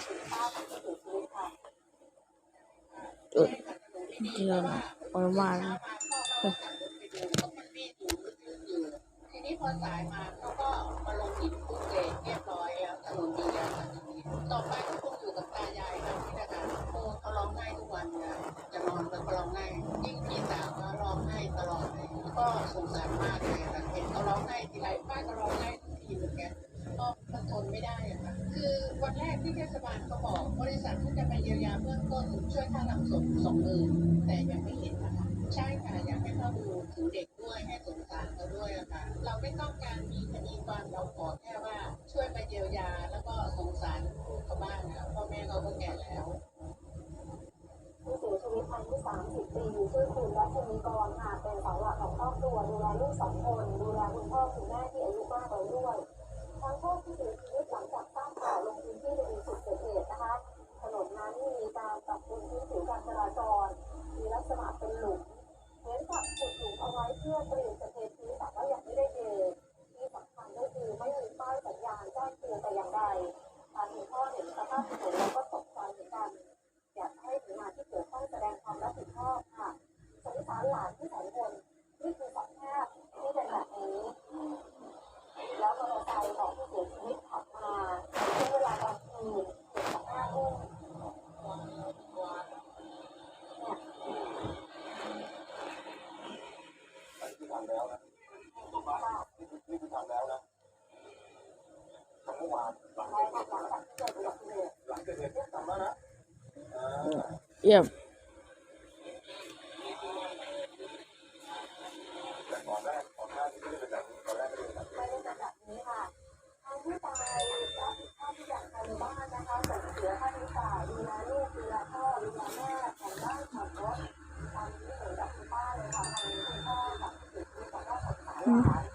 เยชีวิตค่ะจุดเดือนประมาณทีนี้พอสายมาเขาก็มาลงหินปุ๊บเลยเรียบร้อยแล้วถนนดีแล้วค่ะทีนี้ต่อไปก็คงอยู่กับตายายค่ะที่นะคะโอ้เขาร้องไห้ทุกวันเลยจะนอนแล้วก็ร้องไห้ยิ่งพี่สงไห้ตลอดเลยก็สารมากเลยค่ะเห็นเขาร้องไห้ทีไรป้าก็ร้องไห้ทุกทีเหมือนกันก็ทนไม่ได้ วันแรกที่เทศบาลเขาบอกบริษัทเขาจะมาเยียวยาเบื้องต้นช่วยค่าทำศพสองหมื่นแต่ยังไม่เห็นนะคะใช่ค่ะอยากให้เขาดูถึงเด็กด้วยให้สงสารเขาด้วยอะค่ะเราไม่ต้องการมีคดีความเราขอแค่ว่าช่วยมาเยียวยาแล้วก็สงสารเขาบ้างนะพ่อแม่เขาก็แก่แล้วผู้เสียชีวิตอายุ 30 ปีชื่อคุณรัชนีกรค่ะเป็นเสาหลักของครอบครัวดูแลลูกสองคนดูแลคุณพ่อคุณแม่ที่อายุมากแล้วด้วยทางครอบผู้เสียชีวิต กษณะเป็นหลุมเหมือนกับขุดหลุมเอาไว้เพื่อเตรียมจะเทพื้นแต่ว่ายังไม่ได้เทที่สำคัญก็คือไม่มีป้ายสัญญาณแจ้งเตือนแต่อย่างใดทางคุณพ่อเห็นสภาพถนนแล้วก็ตกใจเหมือนกัน อยากให้หน่วยงานที่เกี่ยวข้องแสดงความรับผิดชอบค่ะสงสารหลานที่สองคนนี่คือสภาพที่เป็นแบบนี้ แล้วมอเตอร์ไซค์ของผู้เสียชีวิตขับมาในช่วงเวลากลางคืนเกือบจะห้าทุ่มเนี่ย คือทำแล้วนะนี่คือทำแล้วนะทำเมื่อวานหลังจากที่เกิดเหตุหลังเกิดเหตุทำแล้วนะอ่าเยี่ยมแต่ก่อนแรกก่อนหน้าที่ไม่ได้เป็นแบบนี้ตอนแรกไม่ได้เป็นแบบนี้ไม่ได้เป็นแบบนี้ค่ะทางผู้ตายรับผิดชอบทุกอย่างภายในะคะส่งเสียค่าใช้จ่ายดูแลลูกดูแลพ่อดูแลแม่ผ่อนบ้านผ่อนรถตอนนี้ นะ